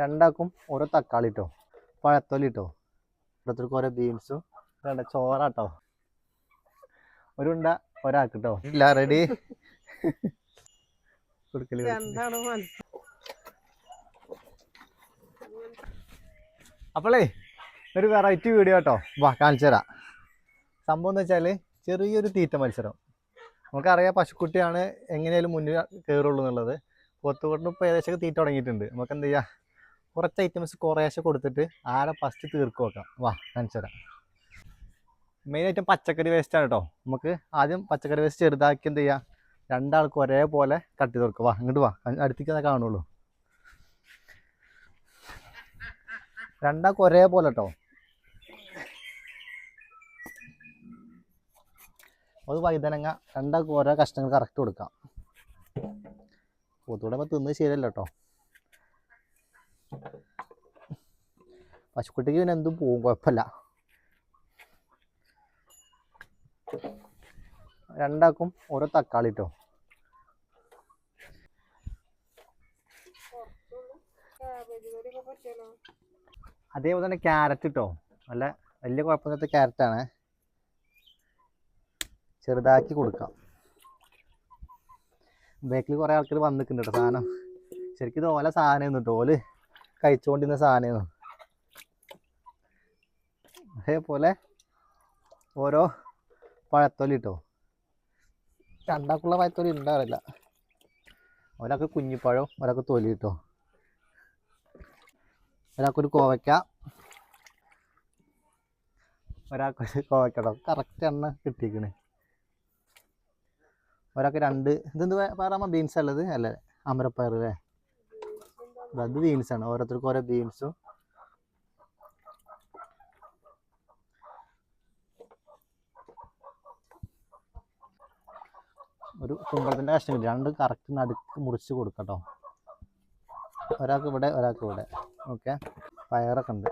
രണ്ടാക്കും ഓരോ തക്കാളി ഇട്ടോ പഴത്തൊലി ഇട്ടോ. ഓരോരുത്തർക്ക് ഓരോ ബീൻസും വേണ്ട ചോറാട്ടോ ഒരു ഉണ്ട ഒരാൾക്ക് കേട്ടോ ഇല്ല റെഡി കൊടുക്കൽ അപ്പോളേ ഒരു വെറൈറ്റി വീഡിയോ കേട്ടോ വാ കാണിച്ചു തരാം. സംഭവം എന്ന് വെച്ചാൽ ചെറിയൊരു തീറ്റ മത്സരം. നമുക്കറിയാം പശുക്കുട്ടിയാണ് എങ്ങനെയാലും മുന്നിൽ കയറുള്ളൂ എന്നുള്ളത്. പോത്തുകൊണ്ട് ഇപ്പോൾ ഏകദേശം തീറ്റ തുടങ്ങിയിട്ടുണ്ട്. നമുക്ക് എന്ത് ചെയ്യാം? കുറച്ച് ഐറ്റംസ് കുറേശ്ശെ കൊടുത്തിട്ട് ആരെ ഫസ്റ്റ് തീർക്ക് വെക്കാം വാ കാണിച്ചു മെയിൻ ഐറ്റം പച്ചക്കറി വേസ്റ്റ് ആണ് കേട്ടോ നമുക്ക് ആദ്യം പച്ചക്കറി വേസ്റ്റ് ചെറുതാക്കി എന്ത് ചെയ്യാം? രണ്ടാൾക്ക് ഒരേപോലെ കട്ട് ചെയ്ത് കൊടുക്കുക വാ ഇങ്ങോട്ട് വാ. അടുത്തേക്ക് തന്നെ കാണുള്ളൂ. രണ്ടാൾക്ക് ഒരേപോലെ കേട്ടോ അത് വൈതനങ്ങ രണ്ടാൾക്ക് ഓരോ കഷ്ണങ്ങൾ കറക്റ്റ് കൊടുക്കാം. ഇപ്പോൾ തിന്ന് ശരിയല്ല കേട്ടോ പശുക്കുട്ടിക്ക് പിന്നെ എന്തും പോവും കുഴപ്പമില്ല രണ്ടാക്കും ഓരോ തക്കാളി ഇട്ടോ? അതേപോലെ തന്നെ ക്യാരറ്റ് ഇട്ടോ? നല്ല വലിയ കുഴപ്പമില്ലാത്ത ക്യാരറ്റാണ് ചെറുതാക്കി കൊടുക്കാം. ബേക്കിൽ കുറേ ആൾക്കാർ വന്നിട്ടുണ്ട് കേട്ടോ സാധനം. ശരിക്കും ഇത് ഓല ഒന്നും കേട്ടോ ഓൽ. കഴിച്ചുകൊണ്ടിരുന്ന സാധനമാണ് അതേപോലെ ഓരോ പഴത്തൊലി ഇട്ടോ രണ്ടാക്കുള്ള പഴത്തൊലി ഉണ്ടാവില്ല ഒരാൾക്ക് കുഞ്ഞിപ്പഴം ഒരാൾക്ക് തൊലി കിട്ടോ ഒരാൾക്കൊരു കോവയ്ക്ക. ഒരാൾക്കൊരു കോവയ്ക്കടോ കറക്റ്റ് എണ്ണ കിട്ടിയിരിക്കണ് ഒരാൾക്ക് രണ്ട് ഇതെന്ത് പറയാമോ ബീൻസ് ഉള്ളത് അല്ലേ അമരപ്പയർ അല്ലേ? അത് ബീൻസ് ആണ്. ഓരോരുത്തർക്കും ഓരോ ബീൻസും ഒരു കുമ്പളത്തിന്റെ കഷ്ണം രണ്ട് കറക്റ്റ് നടുക്ക് മുറിച്ച് കൊടുക്കട്ടോ. ഒരാൾക്ക് ഇവിടെ ഒരാൾക്ക് ഇവിടെ. ഓക്കെ പയറൊക്കെ ഉണ്ട്.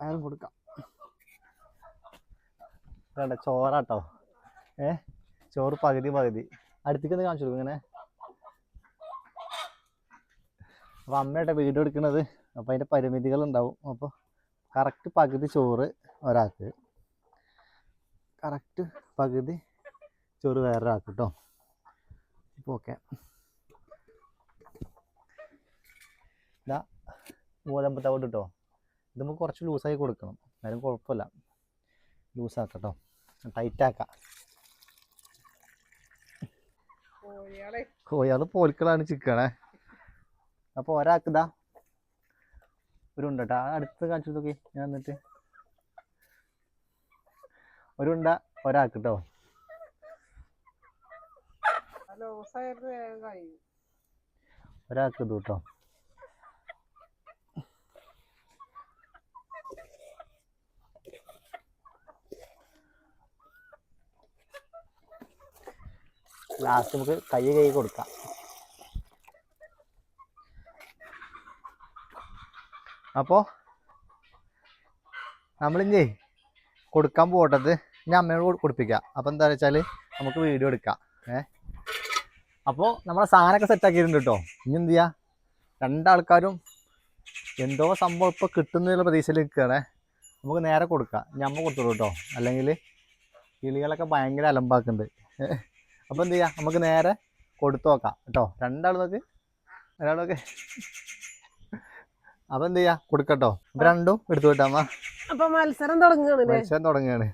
പയറും കൊടുക്കാം. വേണ്ട ചോറാട്ടോ. ഏ? ചോറ് പകുതി പകുതി. അടുത്തേക്ക് ഒന്ന് കാണിച്ചു കൊടുക്കും ഇങ്ങനെ. അപ്പോൾ അമ്മയുടെ വീട് എടുക്കുന്നത് അപ്പോൾ അതിന്റെ പരിമിതികളുണ്ടാവും. അപ്പോൾ കറക്റ്റ് പകുതി ചോറ് ഒരാൾക്ക്. കറക്റ്റ് പകുതി ചോറ് വേറൊരാൾക്ക് കേട്ടോ ഇപ്പോൾ ഓക്കെ ഇതാ ഗോതമ്പത്തവട്ട് കേട്ടോ ഇത് നമുക്ക് കുറച്ച് ലൂസായി കൊടുക്കണം. എന്നാലും കുഴപ്പമില്ല. ലൂസാക്കട്ടോ ടൈറ്റാക്കാം കോഴിയാൾ പോലിക്കളാണ് പോൽക്കളാണ് ചിക്കണേ. അപ്പോൾ ഒരാൾക്ക് ഇതാ ഒരു ഉണ്ട് കേട്ടോ അടുത്ത് കാണിച്ചു നോക്കി. ഞാൻ എന്നിട്ട് ഒരു ഉണ്ട ഒരാൾക്ക് കേട്ടോ ഒരാൾക്ക് ഇത് കേട്ടോ ലാസ്റ്റ് നമുക്ക് കൈ കൈ കൊടുക്കാം. അപ്പോൾ നമ്മളിഞ്ഞേ കൊടുക്കാൻ പോട്ടത് ഞാൻ അമ്മയോട് കൊടുപ്പിക്കാം. അപ്പോൾ എന്താ വെച്ചാൽ നമുക്ക് വീഡിയോ എടുക്കാം. ഏ? അപ്പോൾ നമ്മളെ സാധനമൊക്കെ സെറ്റാക്കിയിട്ടുണ്ട് കേട്ടോ ഇനി എന്ത് ചെയ്യുക രണ്ടാൾക്കാരും എന്തോ സംഭവം ഇപ്പോൾ കിട്ടുന്ന പ്രതീക്ഷയിൽ നിൽക്കുകയാണേ. നമുക്ക് നേരെ കൊടുക്കാം. ഞമ്മ കൊടുത്തോളൂ കേട്ടോ അല്ലെങ്കിൽ കിളികളൊക്കെ ഭയങ്കര അലമ്പാക്കുന്നുണ്ട്. അപ്പോൾ എന്ത് ചെയ്യുക നമുക്ക് നേരെ കൊടുത്തു നോക്കാം കേട്ടോ രണ്ടാൾ നോക്ക്. ഒരാളൊക്കെ അപ്പോൾ എന്ത് ചെയ്യാ? കൊടുക്കട്ടോ. രണ്ടും എടുത്തു വിട്ടാമ്മ അപ്പൊ മത്സരം തുടങ്ങുകയാണ് മത്സരം തുടങ്ങുകയാണ്.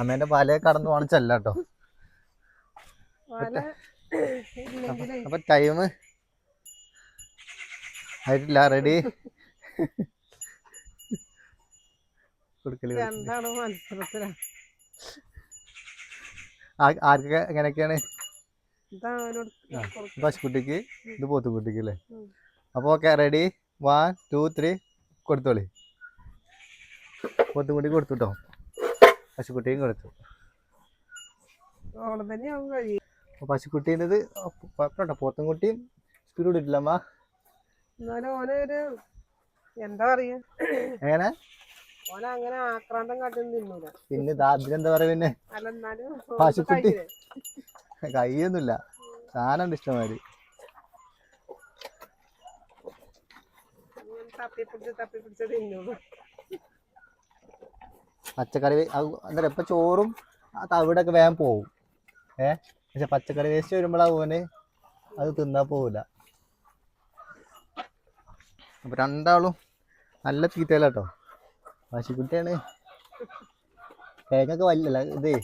അമ്മേന്റെ പാലയെ കടന്നു വാണിച്ചല്ല ചെല്ല കേട്ടോ അപ്പൊ ടൈം ആയിട്ടില്ല. റെഡി കൊടുക്കൽ കൊടുക്കൽ. ആർക്കൊക്കെ എങ്ങനെയൊക്കെയാണ്. പശുക്കുട്ടിക്ക് ഇത് പോത്തുക്കുട്ടിക്ക് അല്ലേ? അപ്പൊ അപ്പോൾ okay ready one two three കൊടുത്തോളി. പോത്തുകുട്ടി കൊടുത്തു. കേട്ടോ പശുക്കുട്ടിയും കൊടുത്തു അപ്പോൾ പശുക്കുട്ടീന്റെത് കുഴപ്പമില്ല പോത്തുംകുട്ടിയും സ്പീഡ് വിട്ടിട്ടില്ലമ്മ എന്നാലും ഓനൊരു എന്താ പറയാ? എങ്ങനെ? ഓന അങ്ങനെ ആക്രാന്തം കാട്ടൊന്നും തിന്നൂല. പിന്നെ എന്താ പറയാ പിന്നെ? അല്ല എന്നാലും പശുക്കുട്ടി. കൈയൊന്നുമില്ല സാധനം ഇഷ്ടമാതിരി. തപ്പിപ്പിടിച്ച് തപ്പിപ്പിടിച്ച് പച്ചക്കറി എന്താ ഇപ്പൊ ചോറും ആ തവിടൊക്കെ വേഗം പോവും. ഏ? പക്ഷെ പച്ചക്കറി വേസ്റ്റ് വരുമ്പോഴാ ഓന് അത് തിന്നാ പോവില്ല അപ്പൊ രണ്ടാളും നല്ല തീറ്റയിലാട്ടോ പശുക്കുട്ടിയാണ് തേങ്ങൊക്കെ വലിയല്ല ഇതേ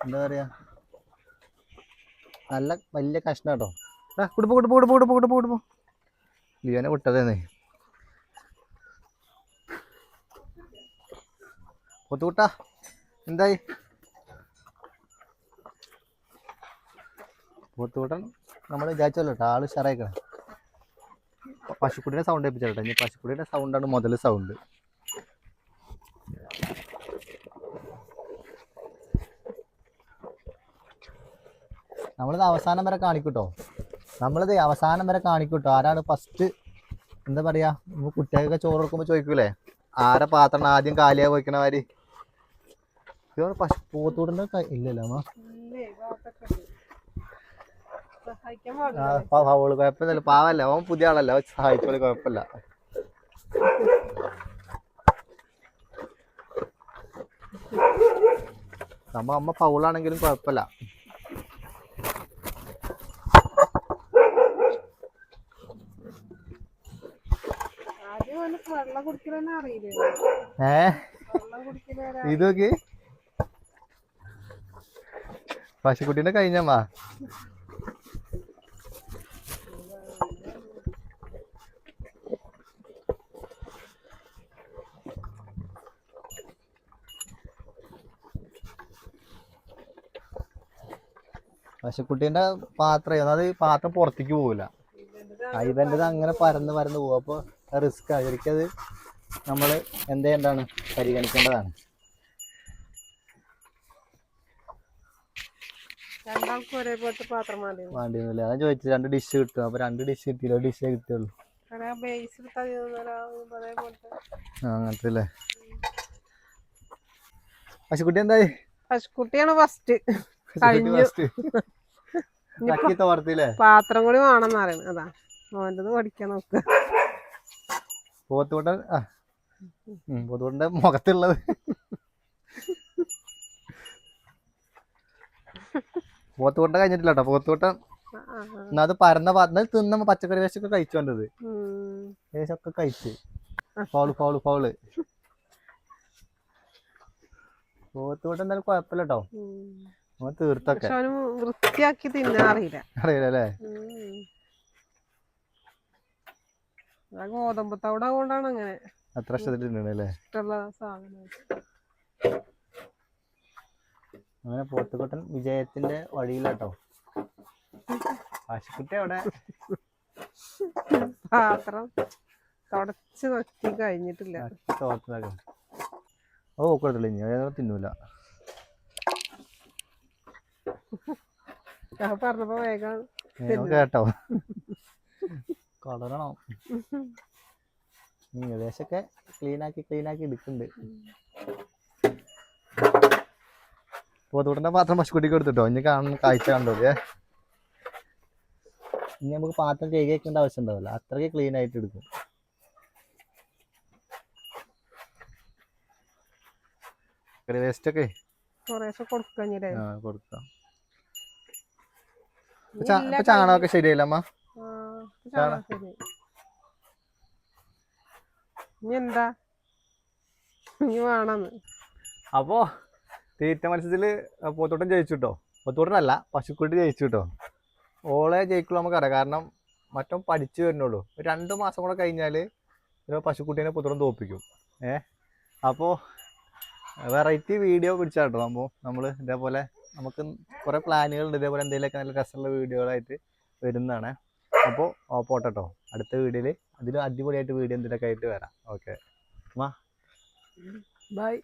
എന്താ പറയാ? നല്ല വലിയ കഷ്ണം കേട്ടോ കുടുപ്പോ കുടുപ്പോ കുടുപ്പോ കുടുപ്പോ കുടുപ്പോ കുടുംബ ലിയോനെ വിട്ടതേന്നേ. പൊത്തുകുട്ടാ എന്തായി? പോത്തുകൂട്ടൻ നമ്മൾ വിചാരിച്ചല്ലോ കേട്ടോ ആൾ ഉഷാറായിക്കണം. പശുക്കുട്ടിയുടെ സൗണ്ട് ഏൽപ്പിച്ചോട്ടെ ഇനി പശുക്കുട്ടിയുടെ സൗണ്ടാണ് മുതൽ സൗണ്ട് നമ്മളിത് അവസാനം വരെ കാണിക്കൂട്ടോ. നമ്മളിത് അവസാനം വരെ കാണിക്കൂട്ടോ. ആരാണ് ഫസ്റ്റ് എന്താ പറയാ? നമ്മൾ കുട്ടികൾക്ക് ചോറ് കൊടുക്കുമ്പോൾ ചോദിക്കൂലേ? ആരെ പാത്രം ആദ്യം കാലിയാ പശു പോത്തൂടിന്റെ ഇല്ലല്ലോ അമ്മ കുഴപ്പമൊന്നുമില്ല പാവല്ല? അവൻ പുതിയ ആളല്ല? അവൻ സഹായിച്ചോളി കുഴപ്പമില്ല. നമ്മ അമ്മ ഫൗളാണെങ്കിലും കുഴപ്പമില്ല ആദ്യം ഓനക്ക് വെള്ളം കുടിക്കലെന്നെ അറിയില്ലേ ഏ? ഇത് നോക്കി. പശുക്കുട്ടീന്റെ കഴിഞ്ഞമ്മ. പശുക്കുട്ടീന്റെ പാത്രം അത് പാത്രം പുറത്തേക്ക് പോവില്ല. ഇവന്റെത് അങ്ങനെ പരന്ന് പരന്ന് പോകും അപ്പോൾ റിസ്ക് ശരിക്കത് നമ്മൾ എന്ത് ചെയ്യേണ്ടതാണ്? പരിഗണിക്കേണ്ടതാണ്. വേണ്ടിയൊന്നുമില്ല അതാ ചോദിച്ചു രണ്ട് ഡിഷ് കിട്ടും. അപ്പൊ രണ്ട് ഡിഷ് കിട്ടിയില്ല? ഡിഷ് കിട്ടുള്ളൂ അങ്ങനത്തെ അല്ലേ പശുക്കുട്ടി എന്തായി? പശുക്കുട്ടിയാണ് ഫസ്റ്റ് പാത്രം കൂടി വേണം പറയുന്നത് അതാ. മോന്റെ പഠിക്കാൻ നോക്കുക പോത്തുകൂട്ടൻ ആ ഉം, മുഖത്തുള്ളത്. പോത്തുകൂട്ടൻ കഴിഞ്ഞിട്ടില്ല കേട്ടോ ആ. എന്നാ അത് പരന്ന പാത്രം തിന്ന പച്ചക്കറി വേസ്റ്റൊക്കെ കഴിച്ചു വേണ്ടത് വേശൊക്കെ കഴിച്ച്. Foul foul foul. പോത്തുകൂട്ടൻ എന്തായാലും കുഴപ്പമില്ല കേട്ടോ തീർത്തൊക്കെ. വൃത്തിയാക്കി തിന്നാൻ അറിയില്ല. അറിയില്ല അല്ലേ? ഗോതമ്പ് തവിട് കൊണ്ടാണ് അങ്ങനെ അത്ര ഇഷ്ടമുള്ള സാധനം അങ്ങനെ പോത്തുകുട്ടൻ വിജയത്തിന്റെ വഴിയിലാട്ടോ. പശുക്കുട്ടി അവിടെ. പാത്രം തുടച്ച് നക്കി കഴിഞ്ഞിട്ടില്ല. ഓ കൊടുത്തില്ല ഇനി അതൊന്നും തിന്നൂല. പറഞ്ഞപ്പോ വേഗം കേട്ടോ. കളറണോ. ഏകദേശമൊക്കെ ക്ലീൻ ആക്കി ക്ലീൻ ആക്കി എടുക്കുന്നുണ്ട്. പോത്തുകുട്ടന്റെ പാത്രം പശുക്കുട്ടിക്ക് കൊടുത്തിട്ടോ. ഇനി കാണുന്ന കാഴ്ച കണ്ടോ ഏ ഇനി നമുക്ക് പാത്രം കഴുകി വെക്കേണ്ട ആവശ്യം ഉണ്ടാവില്ല. അത്രയ്ക്ക് ക്ലീൻ ആയിട്ട് എടുക്കും. വേസ്റ്റ് ഒക്കെ? കൊടുക്കാം ചാണകമൊക്കെ ശരിയല്ല അമ്മ? ഇനി എന്താ ഇനി വേണമെന്ന് അപ്പോ തീറ്റ മത്സരത്തിൽ പോത്തോട്ടം ജയിച്ചു കേട്ടോ പോത്തോട്ടനല്ല പശുക്കുട്ടി ജയിച്ചു കേട്ടോ ഓളെ ജയിക്കുള്ളൂ നമുക്കറിയാം. കാരണം മറ്റും പഠിച്ചു വരുന്നുള്ളൂ. രണ്ട് മാസം കൂടെ കഴിഞ്ഞാൽ ചിലപ്പോൾ പശുക്കുട്ടീനെ പുത്രം തോപ്പിക്കും. ഏ? അപ്പോൾ വെറൈറ്റി വീഡിയോ പിടിച്ചാൽ കേട്ടോ നമ്മൾ നമ്മൾ ഇതേപോലെ നമുക്ക് കുറേ പ്ലാനുകളുണ്ട്. ഇതേപോലെ എന്തെങ്കിലുമൊക്കെ നല്ല രസമുള്ള വീഡിയോകളായിട്ട് വരുന്നതാണ്. അപ്പോൾ പോട്ടെ കേട്ടോ അടുത്ത വീഡിയോയിൽ അതിലും അടിപൊളിയായിട്ട് വീഡിയോ എന്തിനൊക്കെ ആയിട്ട് വരാം. Okay bye